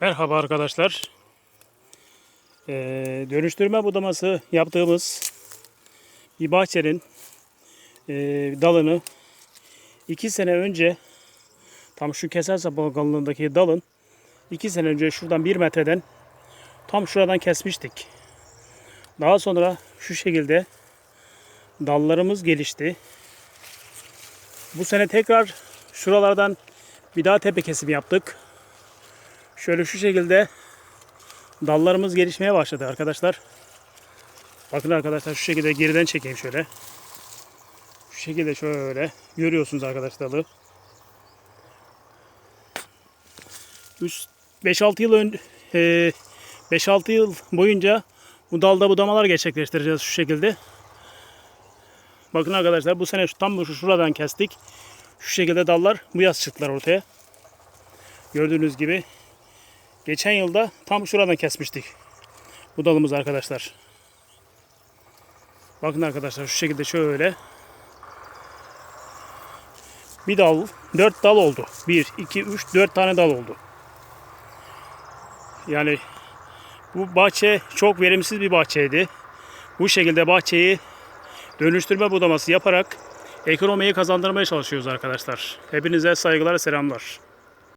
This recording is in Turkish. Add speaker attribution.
Speaker 1: Merhaba arkadaşlar. Ee, dönüştürme budaması yaptığımız bir bahçenin e, dalını iki sene önce tam şu keser sapı kalınlığındaki dalın iki sene önce şuradan bir metreden tam şuradan kesmiştik. Daha sonra şu şekilde dallarımız gelişti. Bu sene tekrar şuralardan bir daha tepe kesimi yaptık. Şöyle şu şekilde dallarımız gelişmeye başladı arkadaşlar. Bakın arkadaşlar şu şekilde geriden çekeyim şöyle. Şu şekilde şöyle görüyorsunuz arkadaşlar dalı. Üst 5-6 yıl ön, e, 5-6 yıl boyunca bu dalda budamalar gerçekleştireceğiz şu şekilde. Bakın arkadaşlar bu sene tam şu şuradan kestik. Şu şekilde dallar bu yaz çıktılar ortaya. Gördüğünüz gibi geçen yılda tam şuradan kesmiştik. Bu dalımız arkadaşlar. Bakın arkadaşlar şu şekilde şöyle. Bir dal, dört dal oldu. Bir, iki, üç, dört tane dal oldu. Yani bu bahçe çok verimsiz bir bahçeydi. Bu şekilde bahçeyi dönüştürme budaması yaparak ekonomiyi kazandırmaya çalışıyoruz arkadaşlar. Hepinize saygılar, selamlar.